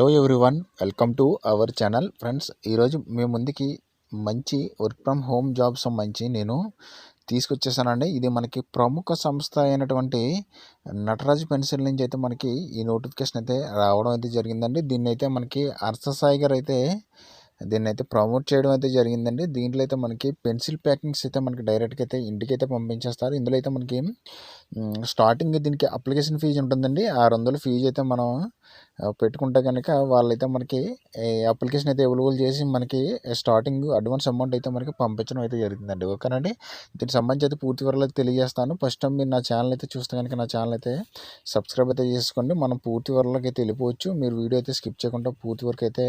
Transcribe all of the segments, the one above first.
Hello everyone welcome to our channel friends ఈరోజు మీ ముందుకి మంచి వర్క్ ఫ్రమ్ హోమ్ జాబ్ సంబంధించి నేను తీసుకొచ్చేసానండి. ఇది మనకి ప్రముఖ సంస్థ అయినటువంటి నటరాజ్ పెన్సిల్ నుంచి అయితే మనకి ఈ నోటిఫికేషన్ అయితే రావడం అయితే జరిగిందండి. దీన్ని అయితే మనకి అర్ససాయి గారు అయితే దీన్ని అయితే ప్రమోట్ చేయడం అయితే జరిగిందండి. దీంట్లో అయితే మనకి పెన్సిల్ ప్యాకింగ్స్ అయితే మనకి డైరెక్ట్గా అయితే ఇంటికి అయితే పంపించేస్తారు. ఇందులో అయితే మనకి స్టార్టింగ్ దీనికి అప్లికేషన్ ఫీజు ఉంటుందండి. ఆరు వందలు ఫీజు అయితే మనం పెట్టుకుంటే కనుక వాళ్ళైతే మనకి అప్లికేషన్ అయితే అవైలబుల్ చేసి మనకి స్టార్టింగ్ అడ్వాన్స్ అమౌంట్ అయితే మనకి పంపించడం అయితే జరుగుతుందండి ఓకేనండి? దీనికి సంబంధించి అయితే పూర్తి వివరాలు అయితే తెలియజేస్తాను. ఫస్ట్ టైం మీరు నా ఛానల్ అయితే చూస్తే కనుక నా ఛానల్ అయితే సబ్స్క్రైబ్ అయితే చేసుకోండి. మనం పూర్తి వివరాలకి అయితే వెళ్ళిపోవచ్చు. మీరు వీడియో అయితే స్కిప్ చేయకుండా పూర్తి వరకు అయితే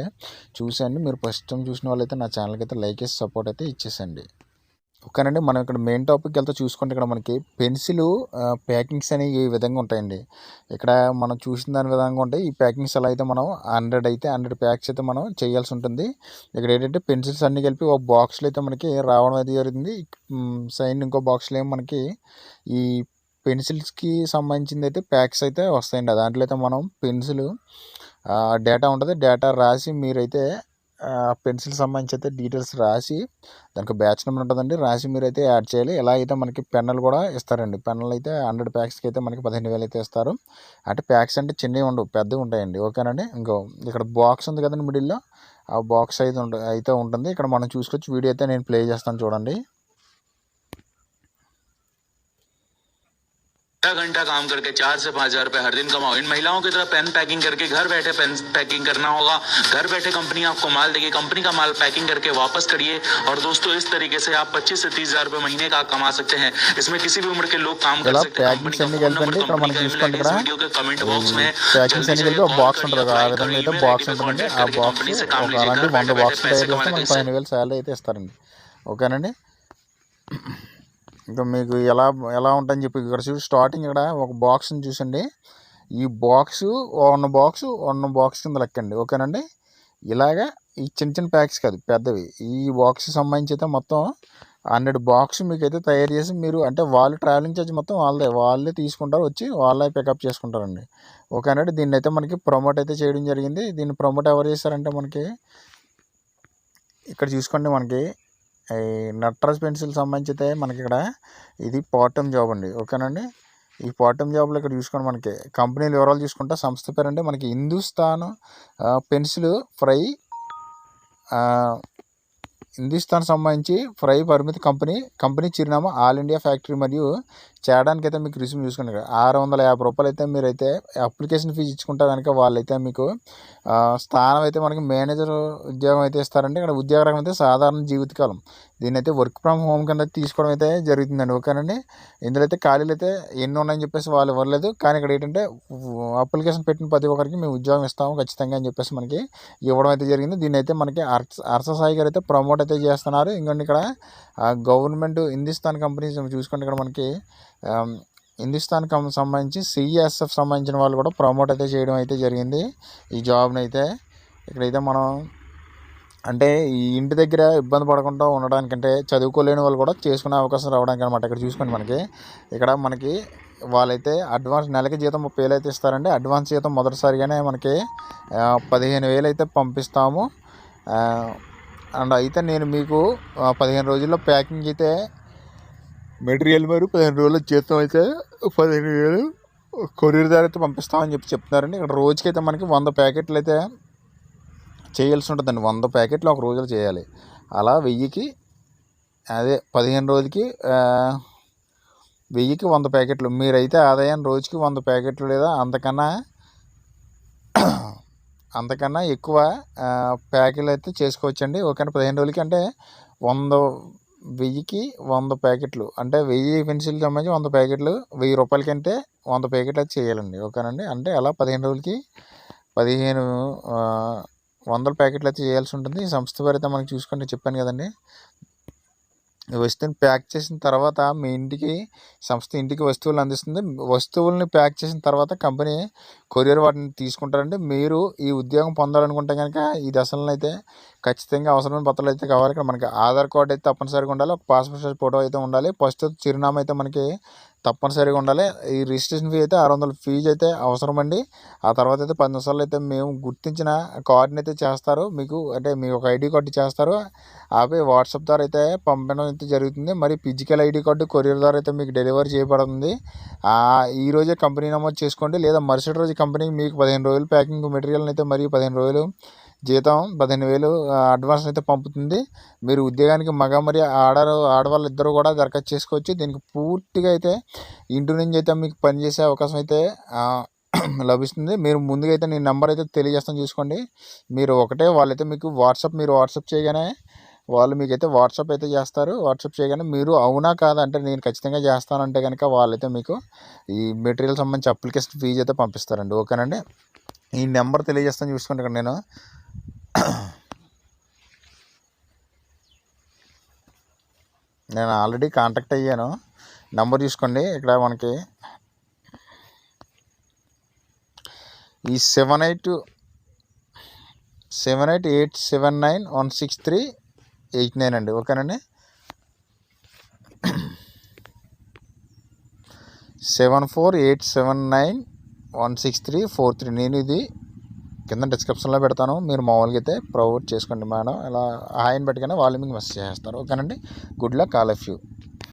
చూసేయండి. మీరు ఫస్ట్ టైం చూసిన వాళ్ళైతే నా ఛానల్కి అయితే లైక్ చేసి సపోర్ట్ అయితే ఇచ్చేసండి ఓకేనండి మనం ఇక్కడ మెయిన్ టాపిక్ వెళ్తే చూసుకుంటే ఇక్కడ మనకి పెన్సిల్ ప్యాకింగ్స్ అనేవి ఈ విధంగా ఉంటాయండి. ఇక్కడ మనం చూసిన దాని విధంగా ఉంటాయి. ఈ ప్యాకింగ్స్ ఎలా అయితే మనం హండ్రెడ్ అయితే హండ్రెడ్ ప్యాక్స్ అయితే మనం చేయాల్సి ఉంటుంది. ఇక్కడ ఏంటంటే పెన్సిల్స్ అన్నీ కలిపి ఒక బాక్స్లో అయితే మనకి రావడం అయితే జరుగుతుంది సైన్ ఇంకో బాక్స్లో ఏమో మనకి ఈ పెన్సిల్స్కి సంబంధించింది అయితే ప్యాక్స్ అయితే వస్తాయండి. దాంట్లో అయితే మనం పెన్సిల్ డేటా ఉంటుంది. డేటా రాసి మీరైతే పెన్సిల్ సంబంధించి అయితే డీటెయిల్స్ రాసి దానికి బ్యాచ్ నెంబర్ ఉంటుందండి. రాసి మీరు అయితే యాడ్ చేయాలి. ఎలా అయితే మనకి పెన్నులు కూడా ఇస్తారండి. పెన్నులు అయితే హండ్రెడ్ ప్యాక్స్కి అయితే మనకి పదిహేను వేలు అయితే ఇస్తారు. అంటే ప్యాక్స్ అంటే చిన్నవి ఉండవు పెద్దవి ఉంటాయండి. ఓకేనండి? ఇంకో ఇక్కడ బాక్స్ ఉంది కదండి మిడిల్లో. ఆ బాక్స్ అయితే అయితే ఉంటుంది. ఇక్కడ మనం చూసుకొచ్చి వీడియో అయితే నేను ప్లే చేస్తాను చూడండి. आधा घंटा काम करके चार से पाँच हजार रुपए हर दिन कमाओ इन महिलाओं की तरह पेन पैकिंग करके घर बैठे पेन पैकिंग करना होगा घर बैठे कंपनी आपको माल देगी कंपनी का माल पैकिंग करके वापस करिए और दोस्तों इस तरीके से आप 25 से तीस हजार रुपए महीने का कमा सकते हैं इसमें किसी भी उम्र के लोग काम कर ఇలా सकते हैं ప్యాకింగ్స్ कंपनी का అన్ని फोन కలిపండి नंबर ఇక్కడ कंपनी మనం का email చూసుకోండి ID ఇక్కడ इस वीडियो के कमेंट बॉक्स में ప్యాకింగ్స్ जल्दी అన్ని से కలిపి ఒక कॉल బాక్స్ करिए, ఉంటుంది ఆ apply విధంగా करिए, అయితే email బాక్స్ ID पे ఉంటుందండి contact ఆ करके బాక్స్ कंपनी से काम ఒక लीजिए అలాంటి घर వంద बैठे बैठे బాక్స్ पैसे తయారు చేస్తే कमाने మనకి का పదిహేను వేలు శాలరీ అయితే ఇస్తారండి ఓకేనండి ఇంకా మీకు ఎలా ఎలా ఉంటుందని చెప్పి ఇక్కడ చూసి స్టార్టింగ్ ఇక్కడ ఒక బాక్స్ని చూసండి. ఈ box one box one box కింద లెక్కండి ఓకేనండి? ఇలాగా ఈ చిన్న చిన్న ప్యాక్స్ కాదు పెద్దవి. ఈ బాక్స్ సంబంధించి అయితే మొత్తం హండ్రెడ్ బాక్స్ మీకు అయితే తయారు చేసి మీరు అంటే వాళ్ళు ట్రావెలింగ్ ఛార్జ్ మొత్తం వాళ్ళదే. వాళ్ళే తీసుకుంటారు వచ్చి వాళ్ళే పికప్ చేసుకుంటారండి. ఓకేనండి? దీన్ని అయితే మనకి ప్రమోట్ అయితే చేయడం జరిగింది. దీన్ని ప్రమోట్ ఎవరు చేశారంటే మనకి ఇక్కడ చూసుకోండి మనకి. నట్రాజ్ పెన్సిల్ సంబంధించితే మనకి ఇక్కడ ఇది పార్ట్ టైం జాబ్ అండి ఓకేనండి? ఈ పార్ట్ టైం జాబ్లో ఇక్కడ చూసుకోండి మనకి. కంపెనీలు వివరాలు చూసుకుంటే సంస్థ పేరు అంటే మనకి హిందుస్థాన్ పెన్సిల్ ఫ్రై హిందుస్థాన్ సంబంధించి ఫ్రై పరిమితి కంపెనీ కంపెనీ చిరునామా ఆల్ ఇండియా ఫ్యాక్టరీ మరియు చేయడానికి అయితే మీకు రిసీవ్ చూసుకోండి ఆరు వందల యాభై రూపాయలు అయితే మీరైతే అప్లికేషన్ ఫీజు ఇచ్చుకుంటే కనుక వాళ్ళైతే మీకు స్థానం అయితే మనకి మేనేజర్ ఉద్యోగం అయితే ఇస్తారండి. ఇక్కడ ఉద్యోగ రకం అయితే సాధారణ జీవితకాలం. దీని అయితే వర్క్ ఫ్రమ్ హోమ్ కింద తీసుకోవడం అయితే జరుగుతుందండి. ఓకేనండి? ఇందులో అయితే ఖాళీలు అయితే ఎన్ని ఉన్నాయని చెప్పేసి వాళ్ళు ఇవ్వలేదు. కానీ ఇక్కడ ఏంటంటే అప్లికేషన్ పెట్టిన ప్రతి ఒక్కరికి మేము ఉద్యోగం ఇస్తాము ఖచ్చితంగా అని చెప్పేసి మనకి ఇవ్వడం అయితే జరిగింది. దీన్ని అయితే మనకి అర్స అర్ససాయి గారు అయితే ప్రమోట్ అయితే చేస్తున్నారు. ఇంకొండి ఇక్కడ గవర్నమెంట్ హిందుస్థాన్ కంపెనీస్ చూసుకుంటే ఇక్కడ మనకి హిందుస్థాన్ కం సంబంధించి సిఎస్ఎఫ్ సంబంధించిన వాళ్ళు కూడా ప్రమోట్ అయితే చేయడం అయితే జరిగింది. ఈ జాబ్ని అయితే ఇక్కడైతే మనం అంటే ఈ ఇంటి దగ్గర ఇబ్బంది పడకుండా ఉండడానికంటే చదువుకోలేని వాళ్ళు కూడా చేసుకునే అవకాశం రావడానికి అనమాట ఇక్కడ చూసుకోండి మనకి. ఇక్కడ మనకి వాళ్ళైతే అడ్వాన్స్ నెలకి జీతం ముప్పై వేలు అయితే ఇస్తారండి. అడ్వాన్స్ జీతం మొదటిసారిగానే మనకి పదిహేను వేలు అయితే పంపిస్తాము. అండ్ అయితే నేను మీకు పదిహేను రోజుల్లో ప్యాకింగ్ అయితే మెటీరియల్ మరి పదిహేను రోజుల్లో జీతం అయితే పదిహేను వేలు కొరియర్ ద్వారా అయితే పంపిస్తామని చెప్పి చెప్తున్నారండి. ఇక్కడ రోజుకైతే మనకి వంద ప్యాకెట్లు అయితే చేయాల్సి ఉంటుందండి. వంద ప్యాకెట్లు ఒక రోజులో చేయాలి. అలా వెయ్యికి అదే పదిహేను రోజులకి వెయ్యికి వంద ప్యాకెట్లు. మీరైతే ఆదాయం రోజుకి వంద ప్యాకెట్లు లేదా అంతకన్నా అంతకన్నా ఎక్కువ ప్యాకెట్లు అయితే చేసుకోవచ్చండి. ఓకేనా పదిహేను రోజులకి అంటే వంద వెయ్యికి వంద ప్యాకెట్లు. అంటే వెయ్యి పెన్సిల్ సంబంధించి వంద ప్యాకెట్లు వెయ్యి రూపాయలకంటే వంద ప్యాకెట్లు అయితే చేయాలండి. ఓకేనండి అంటే అలా పదిహేను రోజులకి పదిహేను వందల ప్యాకెట్లు అయితే చేయాల్సి ఉంటుంది. ఈ సంస్థ పేరు అయితే మనకి చూసుకుంటే చెప్పాను కదండి వస్తువుని ప్యాక్ చేసిన తర్వాత మీ ఇంటికి సంస్థ ఇంటికి వస్తువులు అందిస్తుంది. వస్తువుల్ని ప్యాక్ చేసిన తర్వాత కంపెనీ కొరియర్ వాటిని తీసుకుంటారండి మీరు ఈ ఉద్యోగం పొందాలనుకుంటే కనుక ఈ దశలను అయితే ఖచ్చితంగా అవసరమైన పత్రాలు అయితే కావాలి. ఇక్కడ మనకి ఆధార్ కార్డు అయితే తప్పనిసరిగా ఉండాలి. ఒక పాస్పోర్ట్ సైజ్ ఫోటో అయితే ఉండాలి. ప్రస్తుత చిరునామా అయితే మనకి తప్పనిసరిగా ఉండాలి. ఈ రిజిస్ట్రేషన్ ఫీ అయితే ఆరు వందల. ఫీజు అయితే అవసరం అండి ఆ తర్వాత అయితే పది నిమిషాలు అయితే మేము గుర్తించిన కార్డుని అయితే చేస్తారు. మీకు అంటే మీకు ఒక ఐడి కార్డు చేస్తారు. అవి వాట్సాప్ ద్వారా అయితే పంపడం అయితే జరుగుతుంది. మరి ఫిజికల్ ఐడి కార్డు కొరియర్ ద్వారా అయితే మీకు డెలివరీ చేయబడుతుంది. ఈరోజే ఈ రోజే కంపెనీ నమోదు చేసుకోండి. లేదా మరుసటి రోజు కంపెనీ మీకు పదిహేను రోజులు ప్యాకింగ్ మెటీరియల్ అయితే మరియు పదిహేను రోజులు జీతం పదిహేను వేలు అడ్వాన్స్ అయితే పంపుతుంది. మీరు ఉద్యోగానికి మగ మరియు ఆడరు ఆడవాళ్ళు ఇద్దరు కూడా దరఖాస్తు చేసుకోవచ్చు. దీనికి పూర్తిగా అయితే ఇంటి నుంచి అయితే మీకు పనిచేసే అవకాశం అయితే లభిస్తుంది. మీరు ముందుగా అయితే నేను నెంబర్ అయితే తెలియజేస్తాను చూసుకోండి. మీరు ఒకటే వాళ్ళైతే మీకు వాట్సాప్ మీరు వాట్సాప్ చేయగానే వాళ్ళు మీకైతే వాట్సాప్ అయితే చేస్తారు. వాట్సాప్ చేయగానే మీరు అవునా కాదా అంటే నేను ఖచ్చితంగా చేస్తానంటే కనుక వాళ్ళైతే మీకు ఈ మెటీరియల్ సంబంధించి అప్లికేషన్ ఫీజు అయితే పంపిస్తారండి. ఓకేనండి? ఈ నెంబర్ తెలియజేస్తాను చూసుకోండి ఇక్కడ నేను నేను ఆల్రెడీ కాంటాక్ట్ అయ్యాను. నెంబర్ తీసుకోండి. ఇక్కడ మనకి ఈ seven eight seven eight eight seven nine one six three eight nine అండి. ఓకేనండి? Seven four eight seven nine one six three four three నేను ఇది కింద డిస్క్రిప్షన్లో పెడతాను. మీరు మామూలుగా అయితే ప్రొవైడ్ చేసుకోండి మేడం. ఇలా ఆయన పెట్టుకుని వాళ్ళు మీకు మెసేజ్ చేస్తారు ఓకేనండి? Good luck all of you